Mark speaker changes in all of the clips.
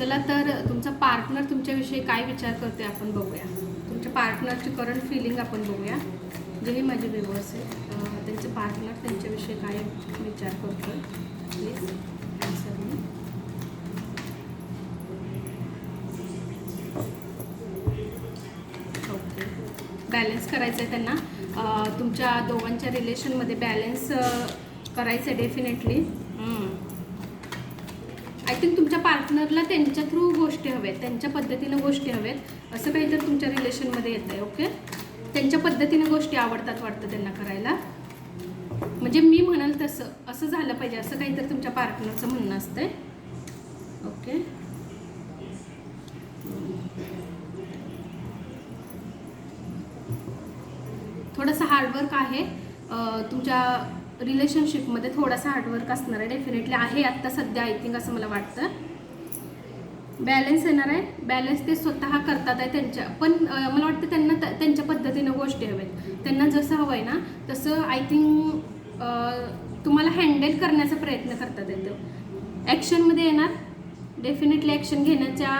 Speaker 1: चला तर तुमचा पार्टनर तुमच्याविषयी काय विचार करते आपण बघूया. तुमच्या पार्टनरची करंट फिलिंग आपण बघूया. जेही माझे व्ह्युअर्स आहेत त्यांचे पार्टनर त्यांच्याविषयी काय विचार करतो प्लीज आन्सर मी ओके बॅलन्स करायचं आहे त्यांना तुमच्या दोघांच्या रिलेशनमध्ये बॅलन्स करायचं आहे डेफिनेटली थिंक तुमच्या पार्टनरला त्यांच्या थ्रू गोष्टी हव्यात त्यांच्या पद्धतीनं गोष्टी हव्यात. असं काही तर तुमच्या रिलेशनमध्ये येतं आहे ओके त्यांच्या पद्धतीनं गोष्टी आवडतात वाटतं त्यांना करायला. म्हणजे मी म्हणाल तसं असं झालं पाहिजे असं काहीतरी तुमच्या पार्टनरचं म्हणणं असतंय. ओके थोडंसं हार्डवर्क आहे. तुमच्या रिलेशनशिपमध्ये थोडासा हार्डवर्क असणार आहे. डेफिनेटली आहे आत्ता सध्या आय थिंक असं मला वाटतं. बॅलन्स येणार आहे. बॅलन्स ते स्वतः करतात आहे त्यांच्या. पण मला वाटतं त्यांना त्यांच्या पद्धतीनं गोष्टी हव्यात. त्यांना जसं हवं आहे ना तसं आय थिंक तुम्हाला हँडल करण्याचा प्रयत्न करतात येतं ॲक्शनमध्ये येणार. डेफिनेटली ॲक्शन घेण्याच्या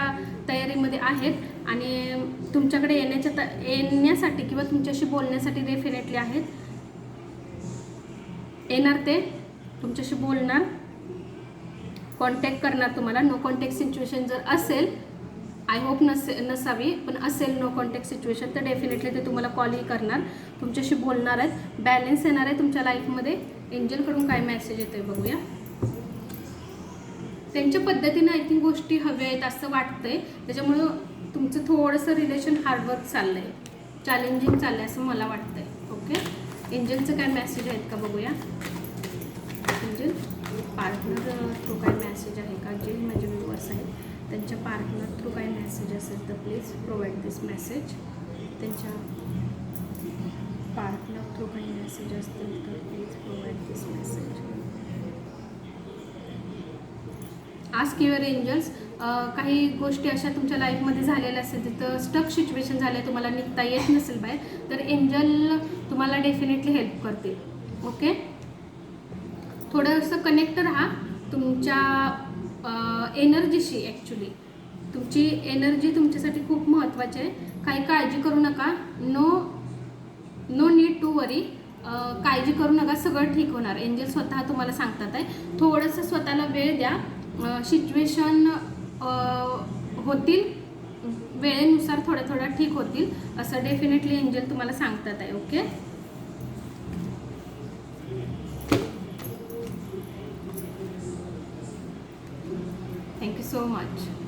Speaker 1: तयारीमध्ये आहेत. आणि तुमच्याकडे येण्याच्या त येण्यासाठी किंवा तुमच्याशी बोलण्यासाठी डेफिनेटली आहेत. येणार ते? तुमच्याशी बोलणार. कॉन्टॅक्ट करणार तुम्हाला. नो कॉन्टॅक्ट सिच्युएशन जर असेल आय होप नसे नसावी पण असेल नो कॉन्टॅक्ट सिच्युएशन तर डेफिनेटली ते तुम्हाला कॉलही करणार. तुमच्याशी बोलणार आहेत. बॅलन्स येणार आहे तुमच्या लाईफमध्ये एंजलकडून काय मेसेज येतो आहे बघूया. त्यांच्या पद्धतीनं आय थिंक गोष्टी हव्या आहेत असं वाटतंय. त्याच्यामुळं तुमचं थोडंसं रिलेशन हार्डवर्क चाललं आहे चॅलेंजिंग चाललं आहे असं मला वाटतंय. ओके एंजलचं काय मॅसेज आहेत का बघूया? एंजल पार्टनर थ्रू काय मेसेज आहे का? जे माझे व्ह्युअर्स आहेत त्यांच्या पार्टनर थ्रू काय मेसेज असेल तर प्लीज प्रोव्हाइड दिस मेसेज त्यांच्या पार्टनर थ्रू काही मेसेज असतील तर please provide this message ask your angels काही गोष्टी अशा तुमच्या लाईफमध्ये झालेल्या असतील तिथं स्टक सिच्युएशन झालं तुम्हाला निघता येत नसेल बाहेर तर एंजल तुम्हाला डेफिनेटली हेल्प करतील. ओके थोडंसं कनेक्ट राहा तुमच्या एनर्जीशी ॲक्च्युली तुमची एनर्जी तुमच्यासाठी खूप महत्त्वाची आहे. काही काळजी करू नका. No no need to worry काळजी करू नका. सगळं ठीक होणार. एंजल स्वतः तुम्हाला सांगतात आहे. थोडंसं स्वतःला वेळ द्या. सिच्युएशन होतील. वेळेनुसार थोड्या थोड्या ठीक होतील असं डेफिनेटली एंजल तुम्हाला सांगतात आहे ओके थँक्यू सो मच